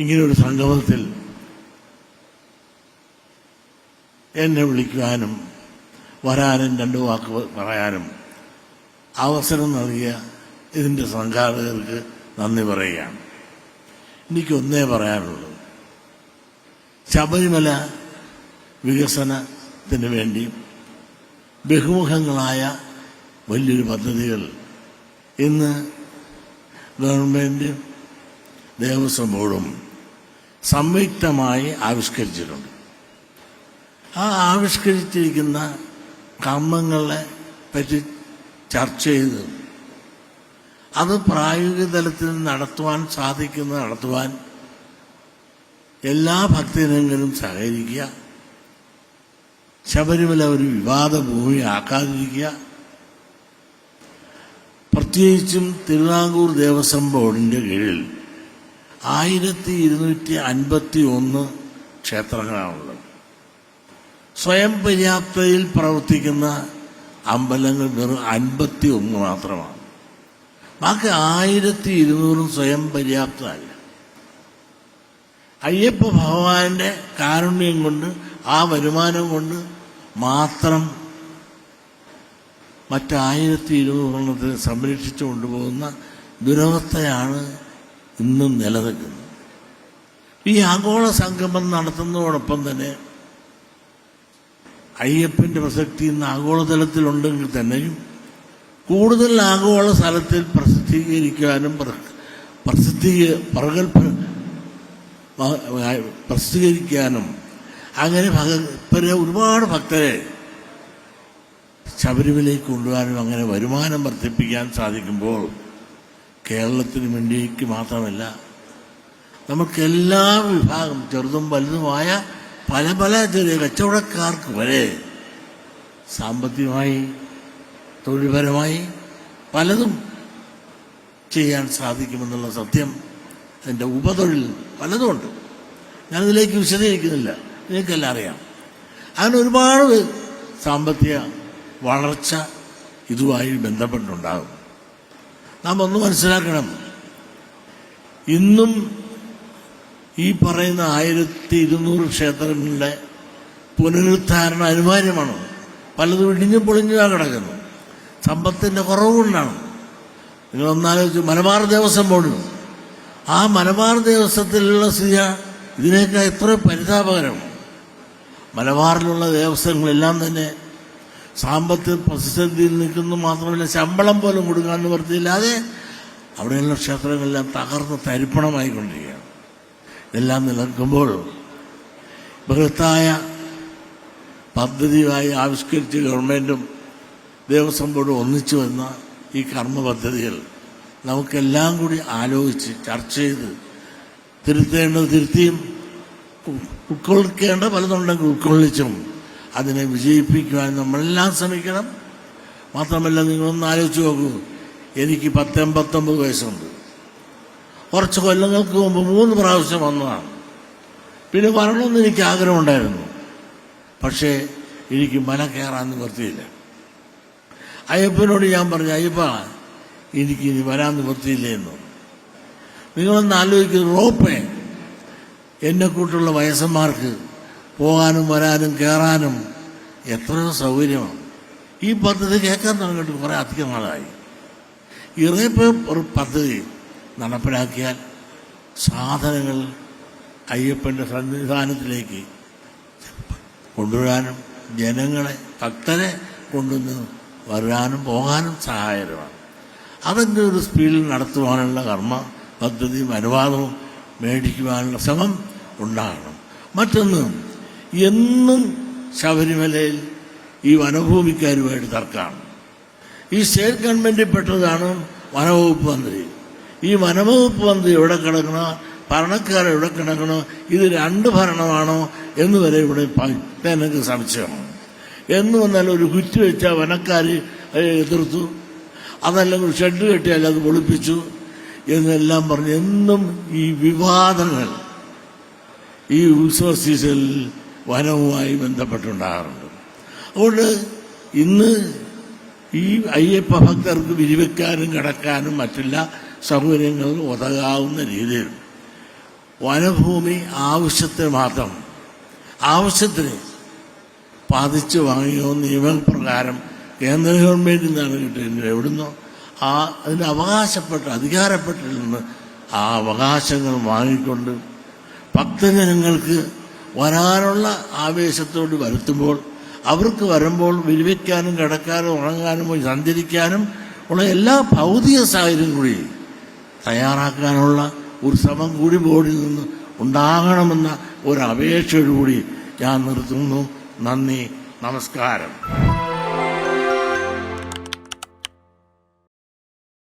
ഇങ്ങനൊരു സംഗമത്തിൽ എന്നെ വിളിക്കുവാനും വരാനും രണ്ടു വാക്ക് പറയാനും അവസരം നൽകിയ ഇതിന്റെ സംഘാടകർക്ക് നന്ദി പറയുകയാണ്. എനിക്കൊന്നേ പറയാനുള്ളൂ. ശബരിമല വികസനത്തിന് വേണ്ടി ബഹുമുഖങ്ങളായ വലിയൊരു പദ്ധതികൾ ഇന്ന് ഗവൺമെന്റ് ദേവസ്വം ബോർഡും സംയുക്തമായി ആവിഷ്കരിച്ചിട്ടുണ്ട്. ആ ആവിഷ്കരിച്ചിരിക്കുന്ന കർമ്മങ്ങളെ പറ്റി ചർച്ച ചെയ്ത് അത് പ്രായോഗിക തലത്തിൽ നടത്തുവാൻ സാധിക്കുന്ന നടത്തുവാൻ എല്ലാ ഭക്തജനങ്ങളും സഹകരിക്കുക. ശബരിമല ഒരു വിവാദ ഭൂമി ഭൂമിയാക്കാതിരിക്കുക പ്രത്യേകിച്ചും തിരുവിതാംകൂർ ദേവസ്വം ബോർഡിന്റെ കീഴിൽ ആയിരത്തി ഇരുന്നൂറ്റി അൻപത്തി ഒന്ന് ക്ഷേത്രങ്ങളാണുള്ളത്. സ്വയം പര്യാപ്തയിൽ പ്രവർത്തിക്കുന്ന അമ്പലങ്ങൾ വെറും അൻപത്തി ഒന്ന് മാത്രമാണ്. ബാക്കി ആയിരത്തി ഇരുന്നൂറും സ്വയം പര്യാപ്തമല്ല. അയ്യപ്പ ഭഗവാന്റെ കാരുണ്യം കൊണ്ട് ആ വരുമാനം കൊണ്ട് മാത്രം മറ്റായിരത്തി ഇരുന്നൂറെണ്ണത്തിന് സംരക്ഷിച്ചു കൊണ്ടുപോകുന്ന ദുരവസ്ഥയാണ് ഇന്നും നിലനിൽക്കുന്നു. ഈ ആഗോള സംഗമം നടത്തുന്നതോടൊപ്പം തന്നെ അയ്യപ്പന്റെ പ്രസക്തി ഇന്ന് ആഗോളതലത്തിലുണ്ടെങ്കിൽ തന്നെയും കൂടുതൽ ആഗോള സ്ഥലത്തിൽ പ്രസിദ്ധീകരിക്കാനും പ്ര- പ്രസിദ്ധീ പ്രഗൽഭ മ- പ്രസിദ്ധീകരിക്കാനും അങ്ങനെ ഭക്തരെ ഒരുപാട് ഭക്തരെ ശബരിമലയിൽ കൊണ്ടുപോകാനും അങ്ങനെ വരുമാനം വർദ്ധിപ്പിക്കാൻ സാധിക്കുമ്പോൾ കേരളത്തിന് വേണ്ടിക്ക് മാത്രമല്ല നമുക്ക് എല്ലാ വിഭാഗം ചെറുതും വലുതുമായ പല പല ചെറിയ കച്ചവടക്കാർക്ക് വരെ സാമ്പത്തികമായി തൊഴിൽപരമായി പലതും ചെയ്യാൻ സാധിക്കുമെന്നുള്ള സത്യം എന്റെ ഉപതൊഴിൽ പലതുമുണ്ട്. ഞാനിതിലേക്ക് വിശദീകരിക്കുന്നില്ല. നിങ്ങൾക്കെല്ലാം അറിയാം. അങ്ങനെ ഒരുപാട് സാമ്പത്തിക വളർച്ച ഇതുമായി ബന്ധപ്പെട്ടുണ്ടാകും നാം ഒന്ന് മനസ്സിലാക്കണം. ഇന്നും ഈ പറയുന്ന ആയിരത്തി ഇരുന്നൂറ് ക്ഷേത്രങ്ങളുടെ പുനരുദ്ധാരണ അനിവാര്യമാണ്. പലതും ഇടിഞ്ഞും പൊളിഞ്ഞാ കിടക്കുന്നു. സമ്പത്തിന്റെ കുറവുകൊണ്ടാണ്. നിങ്ങൾ ഒന്നാലോചിച്ച് മലബാർ ദേവസ്വം ബോർഡ്. ആ മലബാർ ദേവസ്വത്തിലുള്ള സ്ഥിതി ഇതിനേക്കാൾ എത്ര പരിതാപകരം മലബാറിലുള്ള ദേവസ്വങ്ങളെല്ലാം തന്നെ സാമ്പത്തിക പ്രതിസന്ധിയിൽ നിൽക്കുന്നു മാത്രമല്ല ശമ്പളം പോലും കൊടുക്കാൻ നിവർത്തിയില്ലാതെ അവിടെയുള്ള ക്ഷേത്രങ്ങളെല്ലാം തകർന്ന് തരിപ്പണമായിക്കൊണ്ടിരിക്കുകയാണ്. ഇതെല്ലാം നിലനിൽക്കുമ്പോൾ ബൃഹത്തായ പദ്ധതിയായി ആവിഷ്കരിച്ച് ഗവൺമെന്റും ദേവസ്വം ബോർഡും ഒന്നിച്ചു വന്ന ഈ കർമ്മ പദ്ധതികൾ നമുക്കെല്ലാം കൂടി ആലോചിച്ച് ചർച്ച ചെയ്ത് തിരുത്തേണ്ടത് തിരുത്തിയും ഉൾക്കൊള്ളിക്കേണ്ട പലതുണ്ടെങ്കിൽ ഉൾക്കൊള്ളിച്ചും അതിനെ വിജയിപ്പിക്കുവാൻ നമ്മളെല്ലാം ശ്രമിക്കണം. മാത്രമല്ല നിങ്ങളൊന്ന് ആലോചിച്ച് നോക്കൂ. എനിക്ക് പത്തൊമ്പത്തൊമ്പത് വയസ്സുണ്ട്. കുറച്ച് കൊല്ലങ്ങൾക്ക് മുമ്പ് മൂന്ന് പ്രാവശ്യം വന്നതാണ്. പിന്നെ വരണമെന്ന് എനിക്ക് ആഗ്രഹമുണ്ടായിരുന്നു. പക്ഷേ എനിക്ക് മല കയറാൻ നിവർത്തിയില്ല അയ്യപ്പനോട് ഞാൻ പറഞ്ഞു അയ്യപ്പ എനിക്ക് ഇനി വരാൻ നിവർത്തിയില്ല എന്ന്. നിങ്ങളൊന്ന് ആലോചിക്കുന്നത് റോപ്പേ എന്നെ കൂട്ടുള്ള വയസ്സന്മാർക്ക് പോകാനും വരാനും കയറാനും എത്രയോ സൗകര്യമാണ്. ഈ പദ്ധതി കേൾക്കാൻ തുടങ്ങിയിട്ട് കുറേ അധികം നാളായി. ഇറേപ്പ് ഒരു പദ്ധതി നടപ്പിലാക്കിയാൽ സാധനങ്ങൾ അയ്യപ്പന്റെ സന്നിധാനത്തിലേക്ക് കൊണ്ടുവരാനും ജനങ്ങളെ ഭക്തരെ കൊണ്ടുവന്ന് വരാനും പോകാനും സഹായകരമാണ്. അതിന്റെ ഒരു സ്പീഡിൽ നടത്തുവാനുള്ള കർമ്മ പദ്ധതിയും അനുവാദവും മേടിക്കുവാനുള്ള ശ്രമം ഉണ്ടാകണം. മറ്റൊന്ന് എന്നും ശബരിമലയിൽ ഈ വനഭൂമിക്കാരുമായിട്ട് തർക്കമാണ്. ഈ സ്റ്റേറ്റ് ഗവൺമെന്റിൽ പെട്ടതാണ് വനവകുപ്പ് മന്ത്രി. ഈ വനവകുപ്പ് മന്ത്രി എവിടെ കിടക്കണോ ഭരണക്കാർ എവിടെ കിടക്കണോ ഇത് രണ്ട് ഭരണമാണോ എന്ന് വരെ ഇവിടെ എനിക്ക് സംശയമാണ്. എന്ന് വന്നാൽ ഒരു കുറ്റി വെച്ചാൽ വനക്കാർ എതിർത്തു. അതല്ലെങ്കിൽ ഷെഡ് കെട്ടിയാൽ അത് പൊളിപ്പിച്ചു എന്നെല്ലാം പറഞ്ഞ് എന്നും ഈ വിവാദങ്ങൾ ഈ ഉത്സവ സീസണിൽ വനവുമായി ബന്ധപ്പെട്ടുണ്ടാകാറുണ്ട്. അതുകൊണ്ട് ഇന്ന് ഈ അയ്യപ്പ ഭക്തർക്ക് വിരിവെക്കാനും കിടക്കാനും മറ്റെല്ലാ സൗകര്യങ്ങളും ഉതകാവുന്ന രീതിയിൽ വനഭൂമി ആവശ്യത്തിന് മാത്രം ആവശ്യത്തിന് പാതിച്ചു വാങ്ങിയോ നിയമപ്രകാരം കേന്ദ്ര ഗവൺമെന്റിൽ നിന്നാണ് കിട്ടിയത് എവിടുന്നോ ആ അതിന് അവകാശപ്പെട്ട അധികാരപ്പെട്ടിൽ നിന്ന് ആ അവകാശങ്ങൾ വാങ്ങിക്കൊണ്ട് ഭക്തജനങ്ങൾക്ക് വരാനുള്ള ആവേശത്തോട് വരുത്തുമ്പോൾ അവർക്ക് വരുമ്പോൾ വിരിവയ്ക്കാനും കിടക്കാനും ഉറങ്ങാനും പോയി സഞ്ചരിക്കാനും ഉള്ള എല്ലാ ഭൗതിക സാഹചര്യം കൂടി തയ്യാറാക്കാനുള്ള ഒരു ശ്രമം കൂടി ബോർഡിൽ നിന്ന് ഉണ്ടാകണമെന്ന ഒരു അപേക്ഷയോടുകൂടി ഞാൻ നിർത്തുന്നു. നന്ദി. നമസ്കാരം.